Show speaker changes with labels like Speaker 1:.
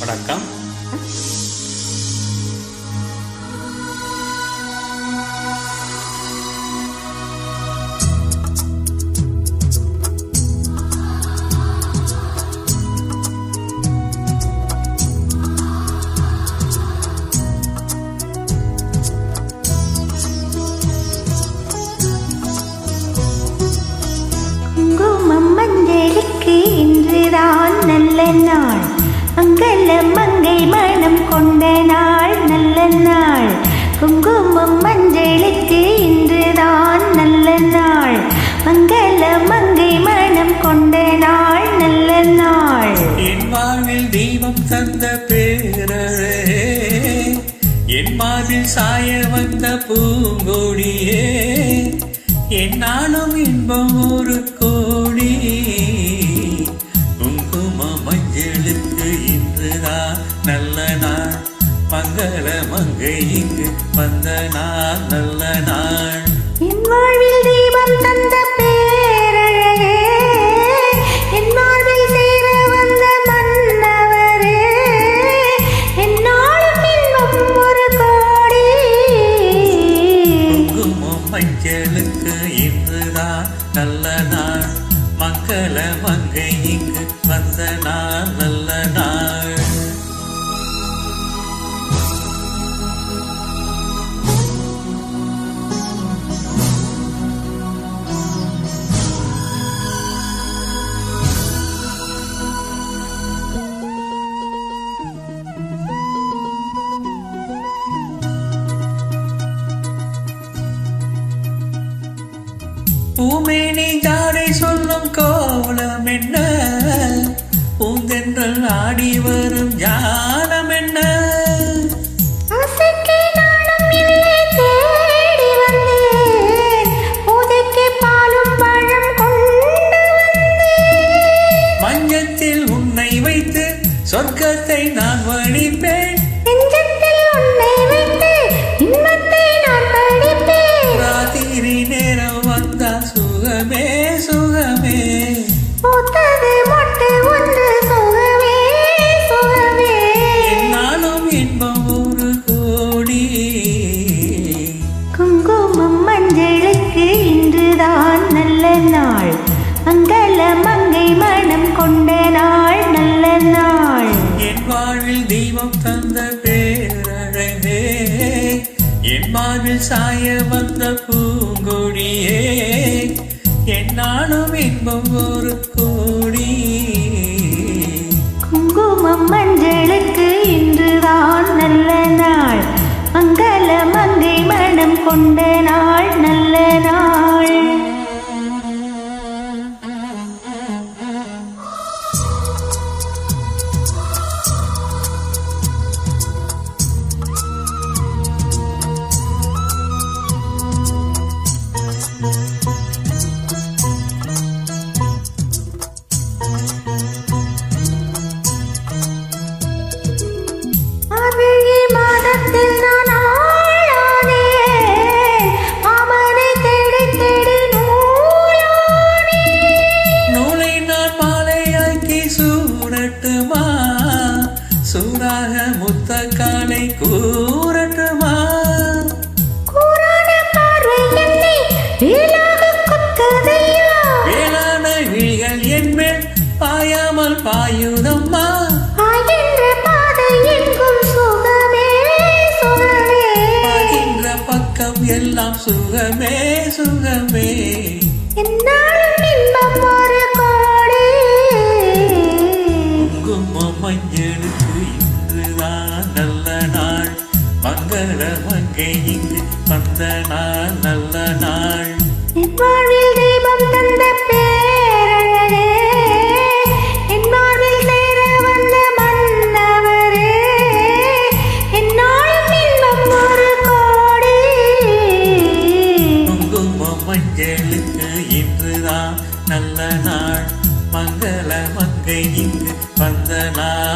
Speaker 1: வணக்கம்.
Speaker 2: நாள். மங்கள மங்கை மனம் கொண்ட நாள் நல்ல நாள். குங்குமம் மஞ்சளுக்கு இன்றுதான் நல்ல நாள். மங்கள மங்கை மனம் கொண்ட நாள் நல்ல நாள்.
Speaker 1: என் வாழ்வில் தெய்வம் தந்த பேரழே என் மாதில் சாய வந்த பூங்கோடியே நாளும் இன்பம் ஊருக்கு இங்கு வந்த நாள் நல்ல நாள்.
Speaker 2: என் வாழ்வில் தெய்வம் தந்த பேரழகே என் வாழ்வில் சேர வந்த மன்னவரே என்னாலும் இன்பம் ஒரு கோடி.
Speaker 1: குங்குமம் மஞ்சளுக்கு இன்றுதான் நல்ல நாள். மங்கள மங்கை இங்கு வந்த நாள் நல்ல பூமேனி ஜாடை சொல்லும் கோலம் என்ன? பூந்தென்றல் ஆடி வரும் ஞானம் என்ன?
Speaker 2: ஆசைக்கு நாணம் இல்லை கொண்ட நாள் நல்ல நாள்.
Speaker 1: என் வாழ்வில் தெய்வம் தந்த பேரழகே. என் வாழ்வில் சாய வந்த பூங்கொடியே. என்னாலும் இன்பம் ஒரு கோடி.
Speaker 2: குங்குமம் மஞ்சளுக்கு இன்றுதான் நல்ல நாள். மங்கள மங்கை மனம் கொண்ட நாள்.
Speaker 1: முத்த காலை கூறட்டுமா?
Speaker 2: கூரான பார்வை என்னை வேலாக கொத்ததையா?
Speaker 1: வேளாண் விழிகள் என் மேல் பாயாமல் பாயுதம்மா. பக்கம் எல்லாம் சுகமே சுகமே.
Speaker 2: என்னாலும் இன்பம் ஒரு கோடி.
Speaker 1: குங்குமம் மஞ்சளுக்கு இன்றுதான் நல்ல நாள்? மங்கள மங்கை இங்கு வந்த நாள் நல்ல நாள்.
Speaker 2: வாழ்வில் தெய்வம் தந்த பேரழகே என் வாழ்வில் சேர வந்த மன்னவரே என்னாலும் இன்பம் ஒரு கோடி.
Speaker 1: குங்குமம் மஞ்சளுக்கு இன்றுதான் நல்ல நாள். மங்கள மங்கை இங்கு வந்த நாள்